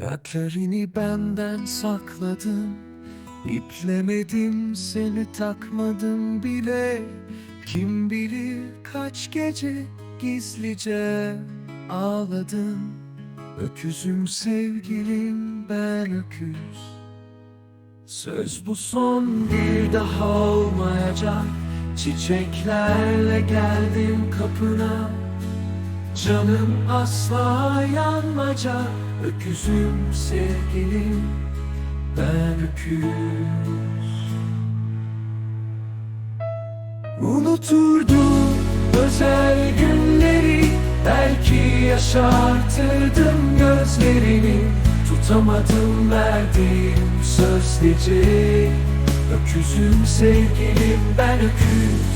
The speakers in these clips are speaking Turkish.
Dertlerini benden sakladın. İplemedim seni takmadım bile. Kim bilir kaç gece gizlice ağladım Öküzüm sevgilim ben öküz. Söz bu son bir daha olmayacak. Çiçeklerle geldim kapına Canım asla yanmayacak Öküzüm sevgilim Ben öküz. Unuturdum özel günleri Belki yaşartırdım gözlerini. Tutamadım verdiğim sözleri Öküzüm sevgilim ben öküz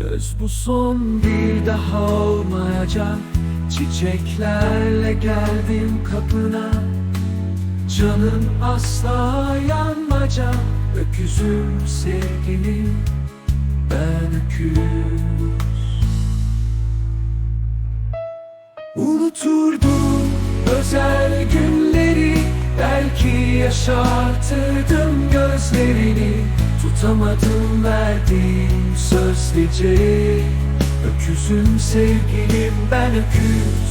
Söz. Bu son bir daha olmayacak. Çiçeklerle geldim kapına. Canım asla yanmayacak. Öküzüm sevgilim ben öküz. Unuturdum özel günleri. Belki yaşartırdım gözlerini Tutamadım verdiğim sözleri Öküzüm sevgilim ben öküz